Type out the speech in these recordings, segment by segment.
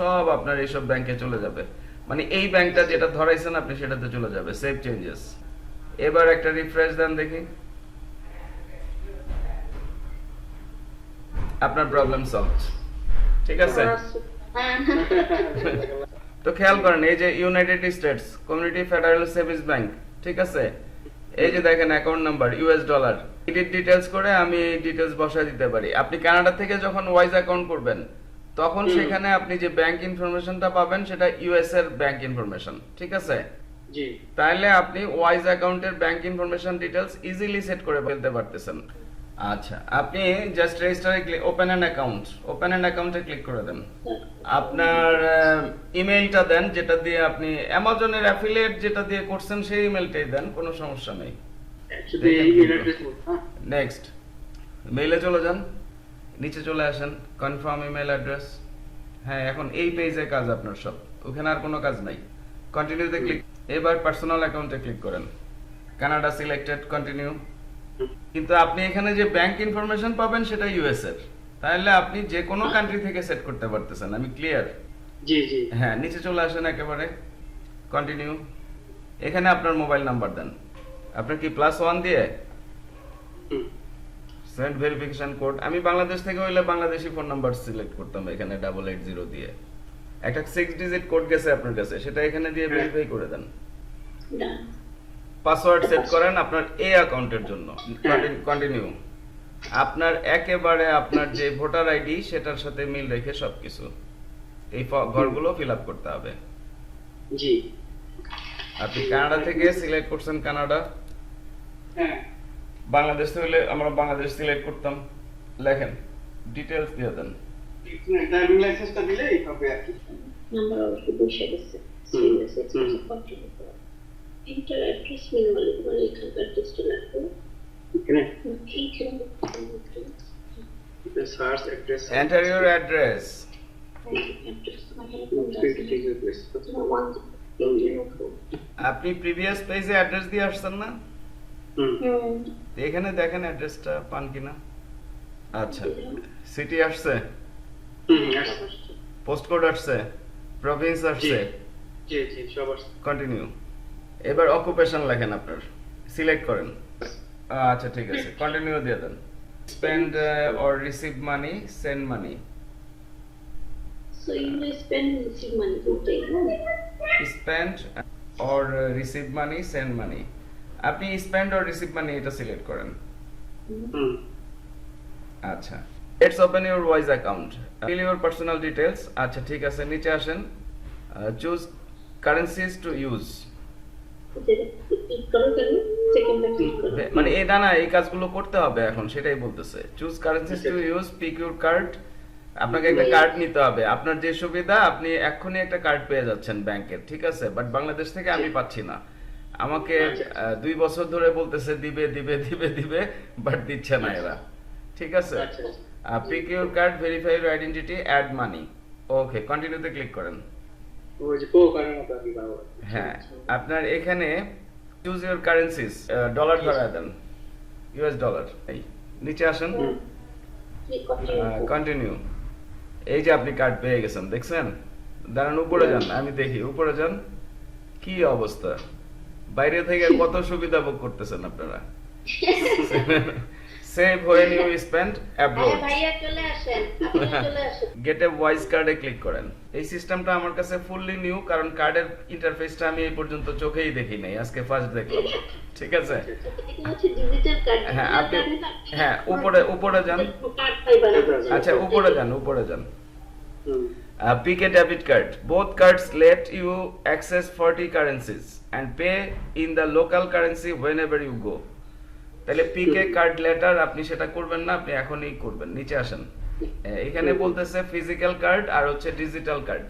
সব আপনার এইসব ব্যাংকে চলে যাবে। মানে এই ব্যাংকটা যেটা ধরাইছেন আপনি সেটাতে চলে যাবে। সেভ চেঞ্জেস এবার একটা রিফ্রেশ দেন দেখি। আপনার প্রবলেম সলভ ঠিক আছে? তো খেয়াল করেন এই যে United States community federal savings bank ঠিক আছে? এই যে দেখেন account number US dollar edit details করে আমি ডিটেলস বসায় দিতে পারি। আপনি কানাডা থেকে যখন ওয়াইজ অ্যাকাউন্ট করবেন তখন সেখানে আপনি যে ব্যাংক ইনফরমেশনটা পাবেন সেটা ইউএস এর ব্যাংক ইনফরমেশন ঠিক আছে? জি। তাহলে আপনি ওয়াইজ অ্যাকাউন্টের bank information details easily set করে ফেলতে পারতেছেন। আচ্ছা আপনি জাস্ট রেজিস্টারে click open an account open an অ্যাকাউন্টে ক্লিক করে দেন। আপনার ইমেইলটা দেন যেটা দিয়ে আপনি অ্যামাজনের অ্যাফিলিয়েট যেটা দিয়ে করছেন সেই ইমেলটাই দেন কোনো সমস্যা নেই। হ্যাঁ। নেক্সট মেইলে চলে যান। নিচে চলে আসেন কনফার্ম ইমেল অ্যাড্রেস হ্যাঁ এখন এই পেজে কাজ আপনার সব। ওখানে আর কোনো কাজ নাই। কন্টিনিউতে ক্লিক এবার পার্সোনাল অ্যাকাউন্টে ক্লিক করেন। কানাডা সিলেক্টেড কন্টিনিউ কিন্তু আপনি এখানে যে ব্যাংক ইনফরমেশন পাবেন সেটা ইউএস এর। তাহলে আপনি যে কোনো কান্ট্রি থেকে সেট করতে পারতেছেন আমি ক্লিয়ার জি জি। হ্যাঁ নিচে চলে আসেন একেবারে। কন্টিনিউ এখানে আপনার মোবাইল নাম্বার দেন। আপনার কি প্লাস ওয়ান দিয়ে? সেন্ড ভেরিফিকেশন কোড আমি বাংলাদেশ থেকে হইলে বাংলাদেশি ফোন নাম্বার সিলেক্ট করতাম এখানে ডাবল এইট জিরো দিয়ে। একটা সিক্স ডিজিট কোড গেছে আপনার কাছে সেটা এখানে দিয়ে হ্যাঁ। ভেরিফাই করে দেন। পাসওয়ার্ড সেট করেন আপনার এই অ্যাকাউন্টের জন্য। কন্টিনিউ আপনার একেবারে আপনার যে ভোটার আইডি সেটার সাথে মিল রেখে সবকিছু। এই ঘরগুলো ফিল আপ করতে হবে। জি। আপনি কানাডা থেকে সিলেক্ট করছেন কানাডা? হ্যাঁ। বাংলাদেশ থেকে হলে আমরা বাংলাদেশ সিলেক্ট করতাম। লেখেন ডিটেলস দিয়ে দেন। ড্রাইভিং লাইসেন্সটা হবে আর কি। নাম্বার বসে গেছে অ্যাড্রেস মিনিমালি তোমার এখানকার লাগবে এখানে? এইখানে search address enter address for আপনি প্রিভিয়াস পেজে অ্যাড্রেস দিয়ে আসছেন না? এখানে দেখেন অ্যাড্রেসটা পান কিনা? আচ্ছা। সিটি আসছে? পোস্ট কোড আসছে? প্রভিন্স আসছে? কন্টিনিউ এবার অকুপেশন লেখেন আপনার। সিলেক্ট করেন। আচ্ছা ঠিক আছে। কন্টিনিউ দিয়ে দেন। Spend or receive money send money So you will spend receive money দুটোই না spend or receive money send money আপনি স্পেন্ড অর রিসিভ মানি এটা সিলেক্ট করেন। আচ্ছা। Let's open your Wise account fill your personal details আচ্ছা ঠিক আছে নিচে আসেন। চুজ কারেন্সিজ টু ইউজ মানে এটা না এই কাজগুলো করতে হবে এখন সেটাই বলতেছে। Choose currencies to use pick your card আপনাকে একটা কার্ড নিতে হবে। আপনার যে সুবিধা আপনি এক্ষুনি একটা কার্ড পেয়ে যাচ্ছেন ব্যাংকের ঠিক আছে? বাট বাংলাদেশ থেকে আমি পাচ্ছি না। আমাকে আচ্ছা। দুই বছর ধরে বলতেছে দিবে দিবে দিবে দিবে বাট দিচ্ছে না এরা। ঠিক আছে? আচ্ছা pick your card verify your identity add money okay কন্টিনিউতে ক্লিক করেন। ওই যে পো করার মতো আর কি বাবা হ্যাঁ আপনার এখানে চুজ ইউর কারেন্সিস ডলার ধরায় দেন। ইউএস ডলার এই নিচে আসেন। কন্টিনিউ এই যে আপনি কার্ড পেয়ে গেছেন দেখছেন? দাঁড়ান উপরে যান আমি দেখি। উপরে যান। কি অবস্থা? বাইরে থেকে কত সুবিধা ভোগ করতেছেন আপনারা? Save when you spend abroad get a Wise কার্ডে ক্লিক করেন। এই সিস্টেমটা আমার কাছে ফুললি নিউ কারণ কার্ডের ইন্টারফেসটা আমি এই পর্যন্ত চোখেই দেখি নাই। আজকে ফার্স্ট দেখলাম। ঠিক আছে? কার্ড হ্যাঁ আপনি হ্যাঁ উপরে উপরে যান। আচ্ছা উপরে যান উপরে যান। a debit card. Both cards let you access 40 currencies and pay in the local currency whenever you go. তাহলে পিক কার্ড লেটার আপনি সেটা করবেন না আপনি এখনই করবেন নিচে আসেন। এখানে বলতেছে ফিজিক্যাল কার্ড আর হচ্ছে ডিজিটাল কার্ড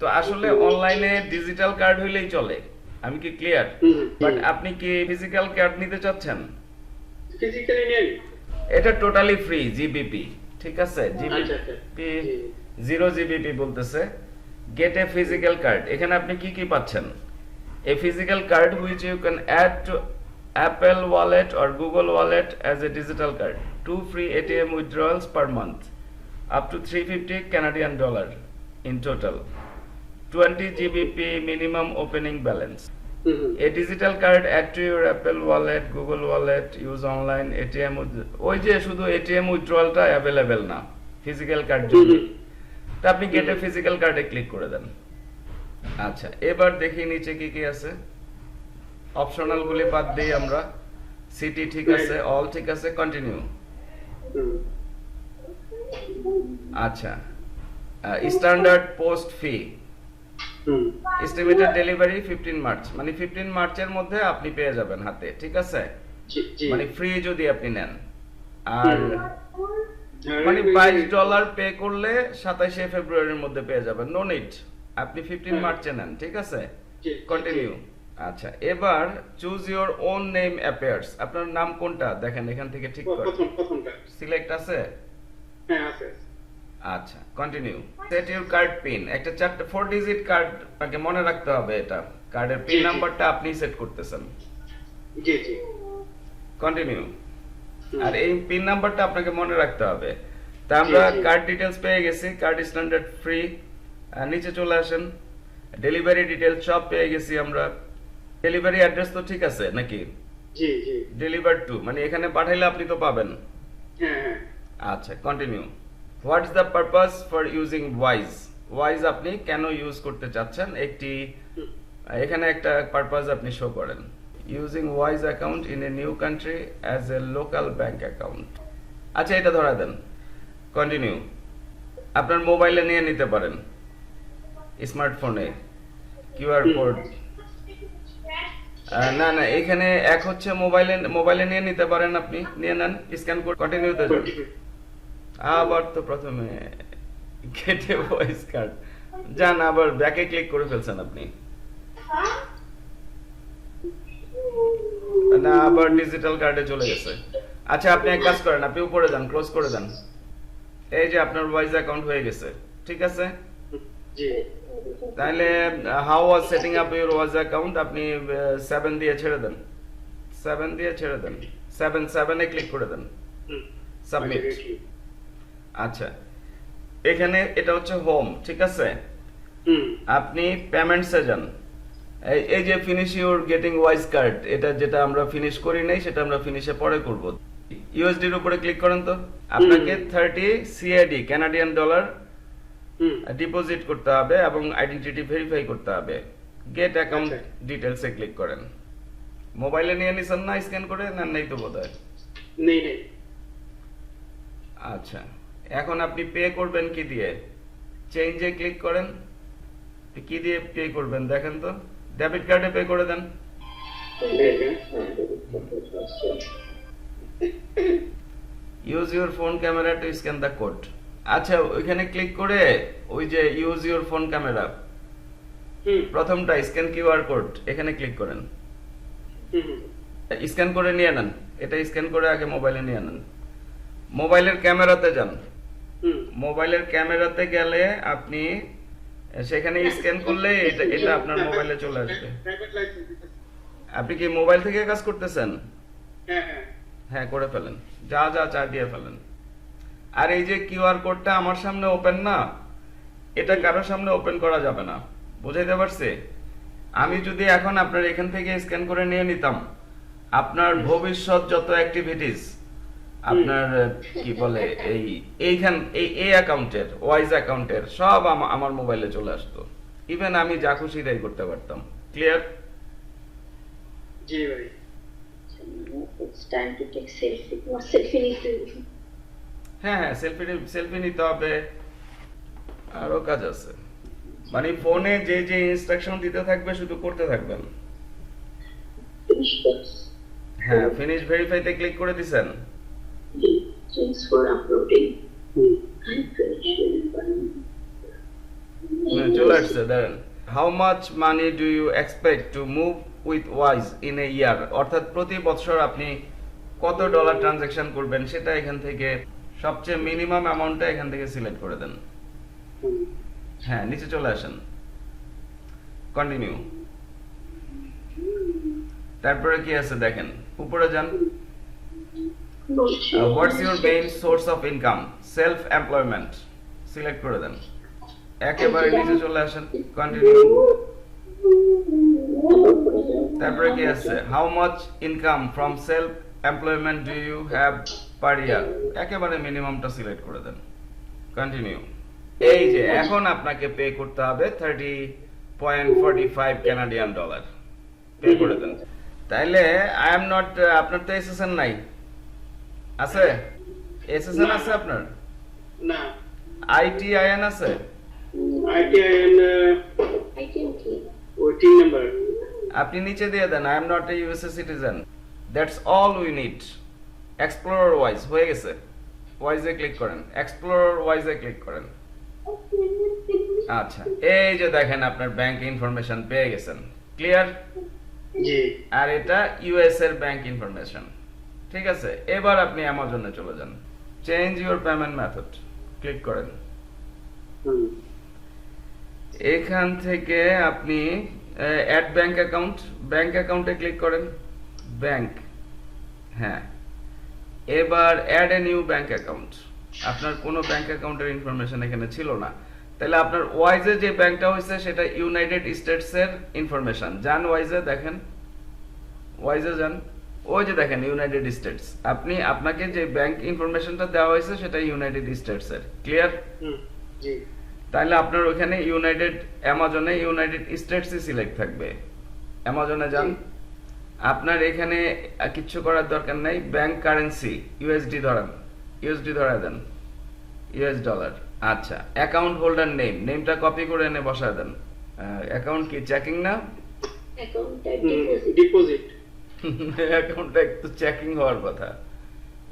তো আসলে অনলাইনে ডিজিটাল কার্ড হইলেই চলে আমি কি ক্লিয়ার বাট আপনি কি ফিজিক্যাল কার্ড নিতে চাচ্ছেন? ফিজিক্যালি নেন এটা টোটালি ফ্রি জিবিপি ঠিক আছে? জিবিপি। জিরো জিবিপি বলতেছে গেট এ ফিজিক্যাল কার্ড এখানে আপনি কি কি পাচ্ছেন? A physical card which you can add to Apple wallet or Google wallet as a digital card two free ATM withdrawals per month up to three fifty Canadian in total. 20 gbp minimum opening balance. Hmm hmm a digital card add to your apple wallet google wallet use online atm ওই যে শুধু ATM উইথড্রলটা available না physical card জন্য। তা আপনি গেটে physical কার্ডে ক্লিক করে দেন। আচ্ছা এবার দেখি নিচে কি কি আছে। অপশনাল গুলি বাদ দিই আমরা। সিটি ঠিক আছে অল ঠিক আছে কন্টিনিউ। আচ্ছা standard post fee. Estimated delivery fifteen March মানে ফিফটিন মার্চের মধ্যে আপনি পেয়ে যাবেন হাতে ঠিক আছে? মানে ফ্রি যদি আপনি নেন। আর মানে ওই- বাইশ ডলার পে করলে সাতাশে ফেব্রুয়ারির মধ্যে পেয়ে যাবেন। নো নিট আপনি ফিফটিন হ্যাঁ। মার্চে নেন ঠিক আছে? কন্টিনিউ আচ্ছা এবার choose your own name appears আপনার নাম কোনটা? দেখেন এখান থেকে ঠিক করে। প্রথম প্রথমটা সিলেক্ট আছে? হ্যাঁ আছে। আচ্ছা continue set your card pin একটা চারটা ফোর ডিজিট কার্ড আপনাকে মনে রাখতে হবে এটা। কার্ডের পিন। নাম্বারটা আপনি সেট করতেছেন। জি জি। কন্টিনিউ আর এই পিন নাম্বারটা আপনাকে মনে রাখতে হবে। তা আমরা। কার্ড ডিটেলস পেয়ে গেছি। কার্ড স্ট্যান্ডার্ড ফ্রি নিচে চলে আসেন। ডেলিভারি ডিটেলস সব পেয়ে গেছি আমরা। ডেলিভারি অ্যাড্রেস তো ঠিক আছে নাকি? জি জি। ডেলিভার টু মানে এখানে পাঠাইলে আপনি তো পাবেন। হ্যাঁ হ্যাঁ। আচ্ছা continue what's the purpose for using Wise Wise আপনি কেন ইউজ করতে চাচ্ছেন? একটি এখানে একটা পারপাস আপনি শো করেন। Using Wise account in a new country as a local bank account আচ্ছা এটা ধরা দেন। কন্টিনিউ আপনার মোবাইলে নিয়ে নিতে পারেন। স্মার্টফোনে কিউআর। কোড। না না, এখানে এক হচ্ছে মোবাইলে মোবাইলে নিয়ে নিতে পারেন আপনি, নিয়ে নেন, স্ক্যান করে কন্টিনিউতে যান আবার তো প্রথমে গেটে ভয়েস কার্ড যান, আবার ব্যাকে ক্লিক করে ফেলছেন আপনি। না, আবার ডিজিটাল কার্ডে চলে গেছে। আচ্ছা আপনি এক কাজ করেন, আপনি উপরে যান ক্লোজ করে দেন এই যে আপনার ভয়েস অ্যাকাউন্ট হয়ে গেছে, ঠিক আছে? জি। তাহলে how was setting up your Wise account আপনি সেভেন দিয়ে ছেড়ে দেন। সেভেন দিয়ে ছেড়ে দেন। সেভেন সেভেনে ক্লিক করে দেন। সাবমিট আচ্ছা, এখানে এটা হচ্ছে হোম ঠিক আছে? আপনি পেমেন্টসে যান। এই যে finish your getting Wise card এটা যেটা আমরা ফিনিশ করি নাই সেটা আমরা ফিনিশে পরে করব। ইউএসডির উপরে ক্লিক করেন তো। আপনাকে thirty CAD Canadian dollar deposit করতে হবে এবং আইডেন্টিটি ভেরিফাই করতে হবে। Get account. ডিটেলসে ক্লিক করেন। মোবাইলে নিয়ে নিছেন না স্ক্যান করে না নেই তো বোধহয়? নেই নেই। আচ্ছা। এখন আপনি পে করবেন কি দিয়ে? চেঞ্জে ক্লিক করেন। কি দিয়ে পে করবেন দেখেন তো। ডেবিট কার্ডে পে করে দেন। Use your phone camera to scan the code আচ্ছা ওইখানে ক্লিক করে ওই যে ইউজ ইউর ফোন ক্যামেরা প্রথমটা স্ক্যান কিউআর কোড এখানে ক্লিক করেন। স্ক্যান করে নিয়ে নেন। এটা স্ক্যান করে আগে মোবাইলে নিয়ে নেন। মোবাইলের ক্যামেরাতে যান। মোবাইলের ক্যামেরাতে গেলে আপনি সেখানে স্ক্যান করলে এটা এটা আপনার মোবাইলে চলে আসবে। আপনি কি মোবাইল থেকে কাজ করতেছেন? হ্যাঁ হ্যাঁ। হ্যাঁ করে ফেলেন। যা যা চা দিয়ে ফেলেন। আর এই যে কিউআর কোডটা আমার সামনে ওপেন না এটা কারোর সামনে ওপেন করা যাবে না। বুঝাইতে পারছে? আমি যদি এখন আপনার এখান থেকে স্ক্যান করে নিয়ে নিতাম আপনার ভবিষ্যৎ যত অ্যাক্টিভিটিস আপনার কি বলে এই এইখান এই এই অ্যাকাউন্টের ওয়াইজ অ্যাকাউন্টের সব আমার মোবাইলে চলে আসতো। ইভেন আমি যা খুশি তাই করতে পারতাম। ক্লিয়ার জি ভাই। It's time to take selfie. What selfie needs to হ্যাঁ হ্যাঁ সেলফি সেলফি নিতে হবে। আরও কাজ আছে। মানে ফোনে যে যে ইনস্ট্রাকশন দিতে থাকবে শুধু করতে থাকবেন। হ্যাঁ ফিনিশ ক্লিক করে. হ্যাঁ, চলে আসছে দেখেন how much money do you expect to move with Wise in a year অর্থাৎ প্রতি বছর আপনি কত ডলার ট্রানজাকশন করবেন সেটা এখান থেকে সবচেয়ে মিনিমাম অ্যামাউন্টটা এখান থেকে সিলেক্ট করে দেন। হ্যাঁ নিচে চলে আসেন। কন্টিনিউ তারপরে কি আছে দেখেন? উপরে যান। What's your main source of income self employment select করে দেন। একেবারে নিচে চলে আসেন। কন্টিনিউ তারপরে কি আছে? How much income from self employment do you have per year একেবারে মিনিমামটা সিলেক্ট করে দেন। কন্টিনিউ এই যে এখন আপনাকে পে করতে হবে thirty point forty five Canadian dollar pay করে দেন। তাইলে আই এম নট আপনার তো এসএসএন নাই। আছে? এসএসএন আছে আপনার? না। আইটিআইএন আছে? ITIN I can keep. ও নাম্বার। আপনি নিচে দিয়ে দেন I am not a USA citizen that's all we need explorer Wise হয়ে গেছে। ওয়াইজে ক্লিক করেন। এক্সপ্লোরার ওয়াইজে ক্লিক করেন। আচ্ছা এই যে দেখেন আপনার ব্যাংক ইনফরমেশন পেয়ে গেছেন। ক্লিয়ার আর এটা ইউএস এর ব্যাংক ইনফরমেশন ঠিক আছে? এবার আপনি অ্যামাজনে চলে যান। Change your payment method click করেন। এখান থেকে আপনি অ্যাড ব্যাংক অ্যাকাউন্ট ব্যাংক অ্যাকাউন্টে ক্লিক করেন। ব্যাংক হ্যাঁ। এবার add a new bank account আপনার কোনো ব্যাংক অ্যাকাউন্টের ইনফরমেশন এখানে ছিল না। তাহলে আপনার ওয়াইজে যে ব্যাংকটা হয়েছে সেটা ইউনাইটেড স্টেটস এর ইনফরমেশন যান ওয়াইজে দেখেন। ওয়াইজে যান। ওই যে দেখেন ইউনাইটেড স্টেটস আপনি আপনাকে যে ব্যাংক ইনফরমেশনটা দেওয়া হয়েছে সেটা ইউনাইটেড স্টেটস এর ক্লিয়ার হুম জি। তাহলে আপনার ওখানে ইউনাইটেড অ্যামাজনে ইউনাইটেড স্টেটসই সিলেক্ট থাকবে। অ্যামাজনে যান। আপনার এখানে কিচ্ছু করার দরকার নাই। ব্যাংক কারেন্সি ইউএসডি ধরান। ইউএসডি ধরা দেন। ইউএস ডলার আচ্ছা অ্যাকাউন্ট হোল্ডার নেম নেমটা কপি করে এনে বসায় দেন। অ্যাকাউন্ট কি চেকিং না? ডিপোজিট অ্যাকাউন্টটা একটু চেকিং হওয়ার কথা।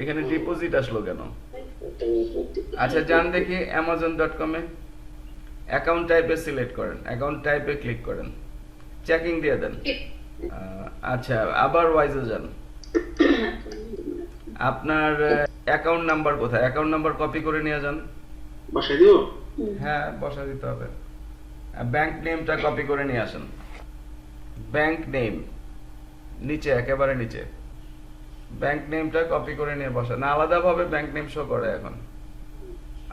এখানে ডিপোজিট আসলো কেন? আচ্ছা যান দেখি অ্যামাজন ডট কমে অ্যাকাউন্ট টাইপে সিলেক্ট করেন। অ্যাকাউন্ট টাইপে ক্লিক করেন। চেকিং দিয়ে দেন। আচ্ছা আবার ওয়াইজে যান। আপনার অ্যাকাউন্ট নাম্বার কোথায়? অ্যাকাউন্ট নাম্বার কপি করে নিয়ে যান। বসাই দিও হ্যাঁ বসা দিতে হবে। ব্যাংক নেমটা কপি করে নিয়ে আসেন। ব্যাংক নেম নিচে একেবারে নিচে। ব্যাংক নেমটা কপি করে নিয়ে বসা না আলাদাভাবে ব্যাংক নেম শো করে এখন।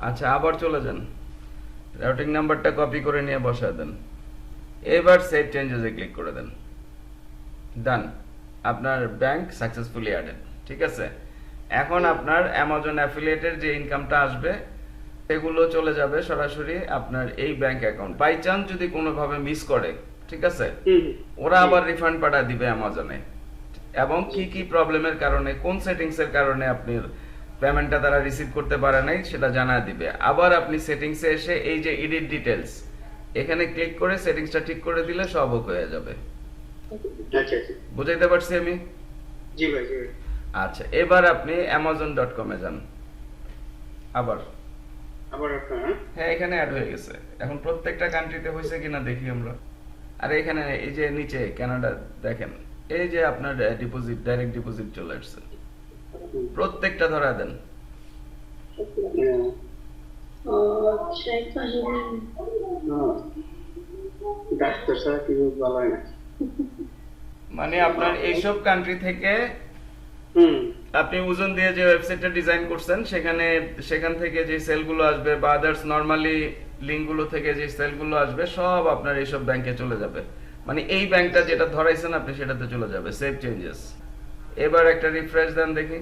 আচ্ছা আবার চলে যান। রাউটিং নাম্বারটা কপি করে নিয়ে বসা দেন। এবার সেভ চেঞ্জেসে ক্লিক করে দেন। ডান আপনার ব্যাংক সাকসেসফুলি অ্যাডেড ঠিক আছে? এখন আপনার অ্যামাজন অ্যাফিলিয়েটের যে ইনকামটা আসবে এগুলো চলে যাবে সরাসরি আপনার এই ব্যাংক অ্যাকাউন্ট বাই চান্স যদি কোনোভাবে মিস করে ঠিক আছে? ওরা আবার রিফান্ড পাঠিয়ে দিবে অ্যামাজনে এবং কি কি প্রবলেমের কারণে কোন সেটিংস এর কারণে আপনি পেমেন্টটা তারা রিসিভ করতে পারে নাই সেটা জানা দিবে। আবার আপনি সেটিংসে এসে এই যে এডিট ডিটেলস এখানে ক্লিক করে সেটিংসটা ঠিক করে দিলে সব হয়ে যাবে। আচ্ছা আচ্ছা। বুঝাইতে পারছি আমি? জি ভাই জি আচ্ছা এবার আপনি অ্যামাজন ডট কমে যান। আবার। আবার হ্যাঁ? হ্যাঁ এখানে অ্যাড হয়ে গেছে। এখন প্রত্যেকটা কান্ট্রিতে হয়েছে কিনা দেখি আমরা। আর এখানে এই যে নিচে কানাডা দেখেন এই যে আপনার ডিপোজিট ডাইরেক্ট ডিপোজিট চলে আসছে। প্রত্যেকটা ধরা দেন. হ্যাঁ। ডাক্তার ছাড়া কিছু ভালো হয় না? মানে আপনার এইসব কান্ট্রি থেকে হুম। আপনি ওজন দিয়ে যে ওয়েবসাইটটা ডিজাইন করছেন সেখানে সেখান থেকে যে সেলগুলো আসবে বা আদার্স নর্মালি লিঙ্কগুলো থেকে যে সেলগুলো আসবে সব আপনার এইসব ব্যাংকে চলে যাবে। মানে এই ব্যাংকটা যেটা ধরাইছেন আপনি সেটাতে চলে যাবে সেভ চেঞ্জেস এবার একটা রিফ্রেশ দেন দেখি।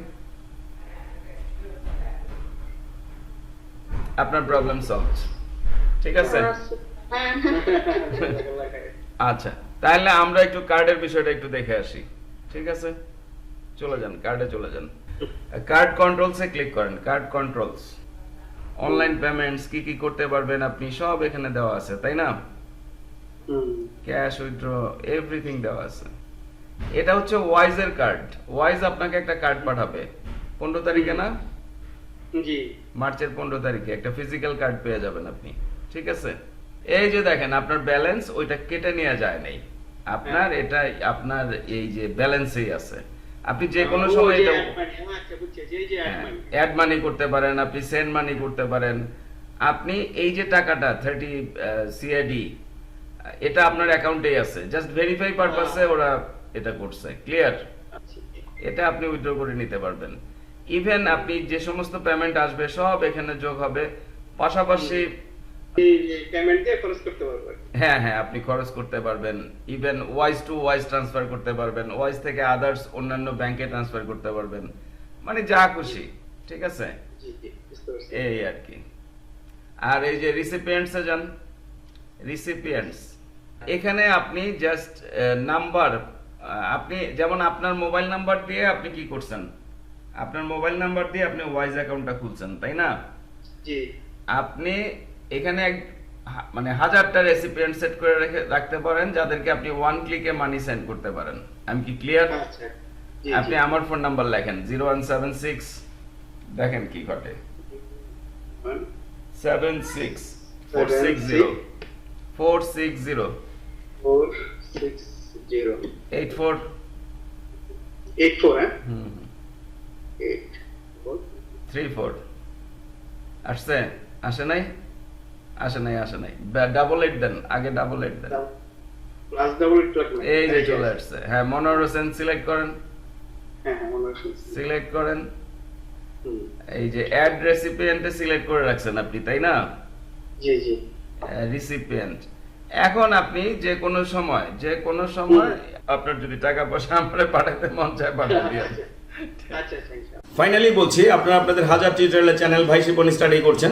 আপনার প্রবলেম সলভ ঠিক আছে? আচ্ছা। তাহলে আমরা একটু কার্ডের বিষয়টা একটু দেখে আসি। ঠিক আছে? চলে যান কার্ডে চলে যান। কার্ড কন্ট্রোলসে ক্লিক করেন কার্ড কন্ট্রোলস অনলাইন পেমেন্টস কি কি করতে পারবেন আপনি সব এখানে দেওয়া আছে তাই না? ক্যাশ উইথড্র এভরিথিং দেওয়া আছে। এটা হচ্ছে ওয়াইজের কার্ড ওয়াইজ আপনাকে একটা কার্ড পাঠাবে। পনেরো তারিখে না? জি। মার্চের পনেরো তারিখে একটা ফিজিক্যাল কার্ড পেয়ে যাবেন আপনি। ঠিক আছে? এই যে দেখেন আপনার ব্যালেন্স ওইটা কেটে নেওয়া যায় নাই। আপনার এটা আপনার এই যে ব্যালেন্সেই আছে। আপনি যে কোনো সময় এটা হ্যাঁ, আচ্ছা। অ্যাড মানি করতে পারেন আপনি সেন্ড মানি করতে পারেন। আপনি এই যে টাকাটা থার্টি সিআইডি এটা আপনার অ্যাকাউন্টেই আছে। জাস্ট ভেরিফাই পারপাসে ওরা এটা করছে ক্লিয়ার আচ্ছা। এটা আপনি উইথড্র করে নিতে পারবেন। ইভেন আপনি যে সমস্ত পেমেন্ট আসবে সব এখানে যোগ হবে। পাশাপাশি পেমেন্ট দিয়ে খরচ করতে পারব আর কি। হ্যাঁ হ্যাঁ আপনি খরচ করতে পারবেন। Even Wise to Wise transfer করতে পারবেন। ওয়াইজ থেকে আদার্স অন্যান্য ব্যাংকে ট্রান্সফার করতে পারবেন। মানে যা খুশি ঠিক আছে? এই আর কি। আর এই যে রিসিপিয়েন্টসে যান রিসিপিয়েন্টস এখানে আপনি জাস্ট নাম্বার আপনি যেমন আপনার মোবাইল নাম্বার দিয়ে আপনি কি করছেন? আপনার মোবাইল নাম্বার দিয়ে আপনি ওয়াইজ অ্যাকাউন্টটা খুলছেন তাই না? জি। আপনি এখানে মানে হাজারটা রেসিপিয়েন্ট সেট করে রেখে রাখতে পারেন যাদেরকে আপনি ওয়ান ক্লিকে মানি সেন্ড করতে পারেন। আমি কি ক্লিয়ার আচ্ছা আপনি আমার ফোন নাম্বার লেখেন জিরো ওয়ান সেভেন সিক্স দেখেন কি ঘটে। Seven six four six zero four six zero four six zero eight four eight four হ্যাঁ এইট ফোর থ্রি ফোর আসছে? আসে নাই? আসে নাই আসে নাই। ডাবল এইট দেন আগে ডাবল এইট দেন। এই যে চলে আসছে। হ্যাঁ মনোর হোসেন সিলেক্ট করেন। হ্যাঁ হ্যাঁ সিলেক্ট করেন। এই যে অ্যাড রেসিপিয়েন্টে সিলেক্ট করে রাখছেন আপনি তাই না? জি জি। রিসিপিয়েন্ট এখন আপনি যে কোনো সময় যে কোনো সময় আপনার যদি টাকা পয়সা আমরা পাঠাতে মন চায় পাঠিয়ে দিয়ে আচ্ছা আচ্ছা আচ্ছা। ফাইনালি বলছি আপনারা আপনাদের হাজার টিউটোরিয়ালের চ্যানেল ভাই শিপন স্টাডি করছেন।